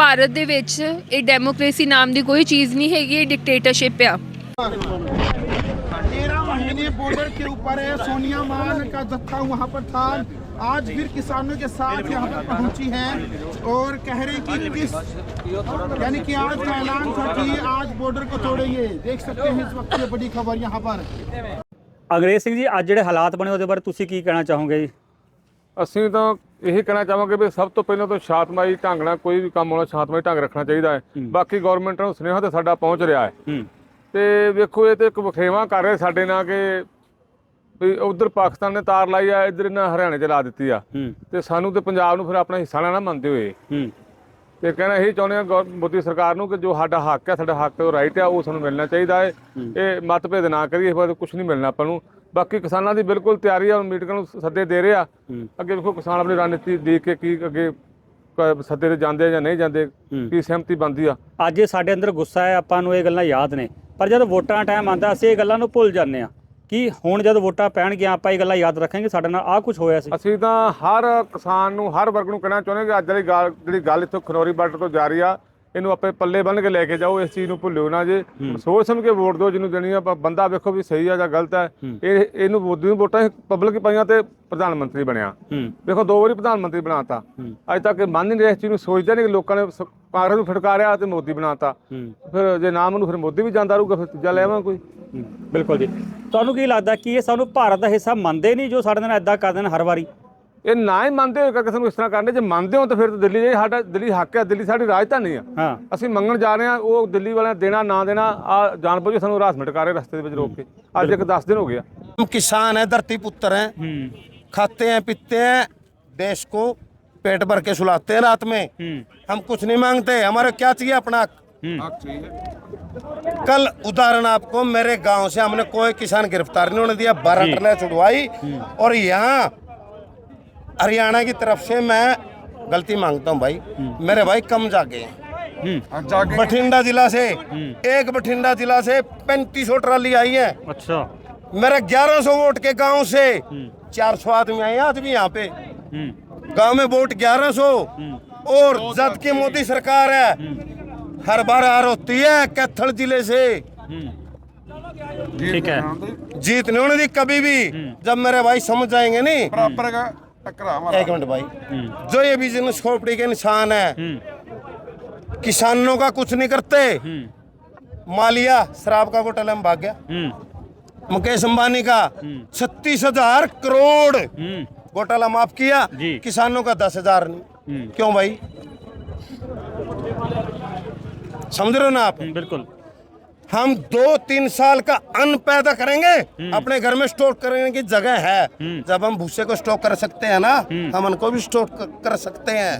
ਭਾਰਤ ਦੇ ਵਿੱਚ ਇਹ ਡੈਮੋਕ੍ਰੇਸੀ ਨਾਮ ਦੀ ਕੋਈ ਚੀਜ਼ ਨਹੀਂ ਹੈਗੀ ਇਹ ਡਿਕਟੇਟਰਸ਼ਿਪ ਆ तेरह महीने बॉर्डर के ऊपर है सोनिया मान का जत्था वहाँ पर था आज फिर किसानों के साथ यहाँ पर पहुंची है और कह रहे कि किस यानी कि आज का ऐलान था कि आज बॉर्डर को तोड़ेंगे देख सकते हैं इस वक्त ये बड़ी खबर यहाँ पर ਅੰਗਰੇਜ਼ ਸਿੰਘ ਜੀ ਅੱਜ ਜਿਹੜੇ ਹਾਲਾਤ ਬਣੇ ਉਹਦੇ ਬਾਰੇ ਤੁਸੀਂ ਕੀ ਕਹਿਣਾ ਚਾਹੋਗੇ ਜੀ ਅਸੀਂ ਤਾਂ ਇਹੀ ਕਹਿਣਾ ਚਾਹਾਂਗੇ ਵੀ ਸਭ ਤੋਂ ਪਹਿਲਾਂ ਤਾਂ ਸ਼ਾਂਤਮਈ ਢੰਗ ਨਾਲ ਕੋਈ ਵੀ ਕੰਮ ਹੋਣਾ ਸ਼ਾਂਤਮਈ ਢੰਗ ਰੱਖਣਾ ਚਾਹੀਦਾ ਹੈ। ਬਾਕੀ ਗਵਰਨਮੈਂਟ ਨੂੰ ਸੁਨੇਹਾ ਤੇ ਸਾਡਾ ਪਹੁੰਚ ਰਿਹਾ ਹੈ। ਤੇ ਵੇਖੋ ਇਹ ਤੇ ਇੱਕ ਵਖੇਵਾ ਕਰ ਰਹੇ ਸਾਡੇ ਨਾਲ ਕਿ ਵੀ ਉਧਰ ਪਾਕਿਸਤਾਨ ਨੇ ਤਾਰ ਲਾਈ ਆ ਇੱਧਰ ਇਹਨਾਂ ਹਰਿਆਣੇ 'ਚ ਲਾ ਦਿੱਤੀ ਆ। ਤੇ ਸਾਨੂੰ ਤੇ ਪੰਜਾਬ ਨੂੰ ਫਿਰ ਆਪਣਾ ਹਿੱਸਾ ਲੈਣਾ ਮੰਨਦੇ ਹੋਏ। ਤੇ ਕਹਿਣਾ ਇਹੀ ਚਾਹੁੰਦੇ ਆ ਮੋਦੀ ਸਰਕਾਰ ਨੂੰ ਕਿ ਜੋ ਸਾਡਾ ਹੱਕ ਹੈ ਸਾਡਾ ਹੱਕ ਉਹ ਰਾਈਟ ਆ ਉਹ ਸਾਨੂੰ ਮਿਲਣਾ ਚਾਹੀਦਾ ਹੈ। ਇਹ ਮਤਭੇਦ ਨਾ ਕਰੀਏ ਪਰ ਕੁਝ ਨਹੀਂ ਮਿਲਣਾ ਆਪਾਂ ਨੂੰ। ਬਾਕੀ ਕਿਸਾਨਾਂ ਦੀ ਬਿਲਕੁਲ ਤਿਆਰੀ ਆ ਮੀਟਿੰਗ ਨੂੰ ਸੱਦੇ ਦੇ ਰਹੇ ਆ। ਅੱਗੇ ਵੇਖੋ ਕਿਸਾਨ ਆਪਣੀ ਰਣਨੀਤੀ ਦੇਖ ਕੇ ਕੀ ਅੱਗੇ ਕ- ਸੱਦੇ ਤੇ ਜਾਂਦੇ ਆ ਜਾਂ ਨਹੀਂ ਜਾਂਦੇ ਕੀ ਸਹਿਮਤੀ ਬਣਦੀ ਆ। ਅੱਜ ਇਹ ਸਾਡੇ ਅੰਦਰ ਗੁੱਸਾ ਹੈ ਆਪਾਂ ਨੂੰ ਇਹ ਗੱਲਾਂ ਯਾਦ ਨੇ। ਪਰ ਜਦੋਂ ਵੋਟਾਂ ਟਾਈਮ ਆਉਂਦਾ ਅਸੀਂ ਇਹ ਗੱਲਾਂ ਨੂੰ ਭੁੱਲ ਜਾਂਦੇ ਆ ਕਿ ਹੁਣ ਜਦੋਂ ਵੋਟਾਂ ਪੈਣਗੀਆਂ ਆਪਾਂ ਇਹ ਗੱਲਾਂ ਯਾਦ ਰੱਖਾਂਗੇ ਸਾਡੇ ਨਾਲ ਆਹ ਕੁਝ ਹੋਇਆ ਸੀ। ਅਸੀਂ ਤਾਂ ਹਰ ਕਿਸਾਨ ਨੂੰ ਹਰ ਵਰਗ ਨੂੰ ਕਹਿਣਾ ਚਾਹੁੰਦੇ ਕਿ ਅੱਜ ਵਾਲੀ ਗੱਲ ਜਿਹੜੀ ਗੱਲ ਇੱਥੋਂ ਖਨੌਰੀ ਬਾਰਡਰ ਤੋਂ ਜਾਰੀ ਆ ਇਹਨੂੰ ਆਪੇ ਪੱਲੇ ਬੰਨ ਕੇ ਲੈ ਕੇ ਜਾਓ ਇਸ ਚੀਜ਼ ਨੂੰ ਭੁੱਲਿਓ ਨਾ ਜੇ। ਸੋਚ ਸਮਝ ਕੇ ਵੋਟ ਦਿਓ ਜਿਹਨੂੰ ਦੇਣੀ ਆ ਬੰਦਾ ਵੇਖੋ ਵੀ ਸਹੀ ਆ ਜਾਂ ਗਲਤ ਹੈ। ਇਹ ਇਹਨੂੰ ਮੋਦੀ ਨੂੰ ਵੋਟਾਂ ਪਬਲਿਕ ਪਾਈਆਂ ਤੇ ਪ੍ਰਧਾਨ ਮੰਤਰੀ ਬਣਿਆ। ਵੇਖੋ ਦੋ ਵਾਰੀ ਪ੍ਰਧਾਨ ਮੰਤਰੀ ਬਣਾਤਾ। ਅੱਜ ਤੱਕ ਇਹ ਮੰਨ ਨਹੀਂ ਰਿਹਾ ਇਸ ਚੀਜ਼ ਨੂੰ ਸੋਚਦੇ ਨਹੀਂ ਕਿ ਲੋਕਾਂ ਨੇ ਕਾਂਗਰਸ ਨੂੰ ਫਟਕਾਰਿਆ ਤੇ ਮੋਦੀ ਬਣਾਤਾ। ਫਿਰ ਜੇ ਨਾਮ ਨੂੰ ਫਿਰ ਮੋਦੀ ਵੀ ਜਾਂਦਾ ਰਹੂਗਾ ਫਿਰ ਤੀਜਾ ਲੈ ਆਵਾਂ ਕੋਈ। ਬਿਲਕੁਲ ਜੀ। ਤੁਹਾਨੂੰ ਕੀ ਲੱਗਦਾ ਕਿ ਇਹ ਸਾਨੂੰ ਭਾਰਤ ਦਾ ਹਿੱਸਾ ਮੰਨਦੇ ਨਹੀਂ ਜੋ ਸਾਡੇ ਨਾਲ ਇਦਾਂ ਕਰਦੇ ਨੇ ਹਰ ਵਾਰੀ? ਇਹ ਨਾ ਹੀ ਮੰਨਦੇ ਹੋਏਗਾ ਕਿਸੇ ਨੂੰ ਇਸ ਤਰ੍ਹਾਂ ਕਰਨੇ ਜੇ ਮੰਨਦੇ ਹੋ ਤਾਂ ਫਿਰ ਤਾਂ ਦਿੱਲੀ ਇਹ ਸਾਡਾ ਦਿੱਲੀ ਹੱਕ ਹੈ ਦਿੱਲੀ ਸਾਡੀ ਰਾਜਧਾਨੀ ਆ ਹਾਂ ਅਸੀਂ ਮੰਗਣ ਜਾ ਰਹੇ ਹਾਂ ਉਹ ਦਿੱਲੀ ਵਾਲਿਆਂ ਦੇਣਾ ਨਾ ਦੇਣਾ ਆ ਜਾਣ ਬੁੱਝ ਕੇ ਸਾਨੂੰ ਹਰਾਸਮੈਂਟ ਕਰ ਰਹੇ ਰਸਤੇ ਦੇ ਵਿੱਚ ਰੋਕ ਕੇ ਅੱਜ ਇੱਕ 10 ਦਿਨ ਹੋ ਗਿਆ हम किसान हैं धरती पुत्र हैं ਹੂੰ खाते हैं पीते हैं देश को पेट भर के सुलाते हैं रात में ਹੂੰ हम कुछ नहीं मांगते हमारे क्या चाहिए अपना हक? कल उदाहरण आपको मेरे गांव से हमने कोई किसान गिरफ्तार नहीं होने दिया बारह ट्रेलें छुड़वाई और यहाँ हरियाणा की तरफ से मैं गलती मांगता हूँ भाई मेरे भाई कम जागे हैं बठिंडा जिला से एक बठिंडा जिला से पैंतीस सौ ट्राली आई है अच्छा मेरे ग्यारह सौ वोट के गांव से चार सौ आदमी आए आदमी यहाँ पे गांव में वोट ग्यारह सौ और जद की मोदी सरकार है हर बार हार होती है कैथल जिले से ठीक है जीत नहीं होने दी कभी भी जब मेरे भाई समझ जाएंगे नहीं एक मिनट भाई। हम्म। जो ये बिज़नेस खोपड़ी के निशान है हम्म। किसानों का कुछ नहीं करते। हम्म। मालिया शराब का घोटाला में भाग गया। मुकेश अंबानी का छत्तीस हज़ार करोड़ घोटाला माफ़ किया। किसानों का दस हज़ार नहीं। क्यों भाई? समझ रहे हो ना आप? बिल्कुल। हम दो तीन साल का अन्न पैदा करेंगे अपने घर में स्टोर करने की जगह है जब हम भूसे को स्टोर कर सकते हैं ना हम उनको भी स्टोर कर सकते हैं